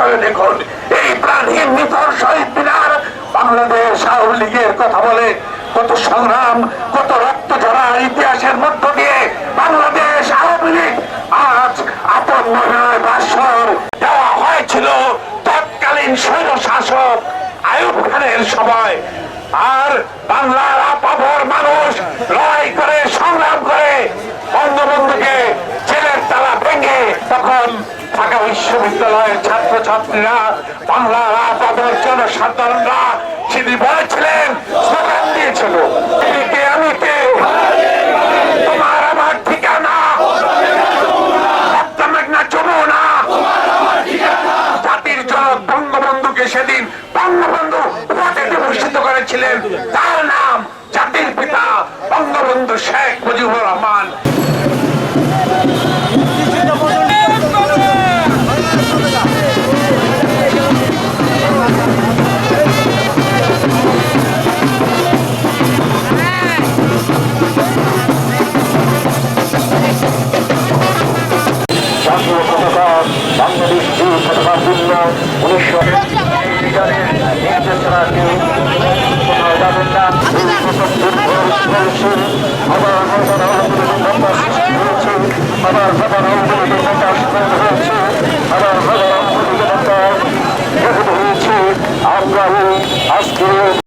করে দেখুন, এই প্রাণহীন মিতর শহীদ মিনার বাংলাদেশ আওয়ামী লীগের কথা বলে, কত সংগ্রাম, কত রক্ত ঝরা ইতিহাসের মধ্য দিয়ে বাংলাদেশ আওয়ামী লীগ আজ আপন মহায় বাসর দেওয়া হয়েছিল তৎকালীন সৈন্য শাসক আয়ুব খানের সময় আর বাংলার আপাভর মানুষ লড়াই করে, সংগ্রাম করে, বঙ্গবন্ধুকে জেলের তালা ভেঙে তখন ঢাকা বিশ্ববিদ্যালয়ের ছাত্রছাত্রীরা বাংলার আপাভর জনসাধারণরা তিনি বলেছিলেন, স্লোগান দিয়েছিল কে সেদিন বঙ্গবন্ধু উপাধিতে ভূষিত করেছিলেন। তার নাম জাতির পিতা বঙ্গবন্ধু শেখ মুজিবুর রহমান। আমরা বাংলাদেশ দুই সরকার জন্য উনিশশো আবার আবার আবার আমরা আজকে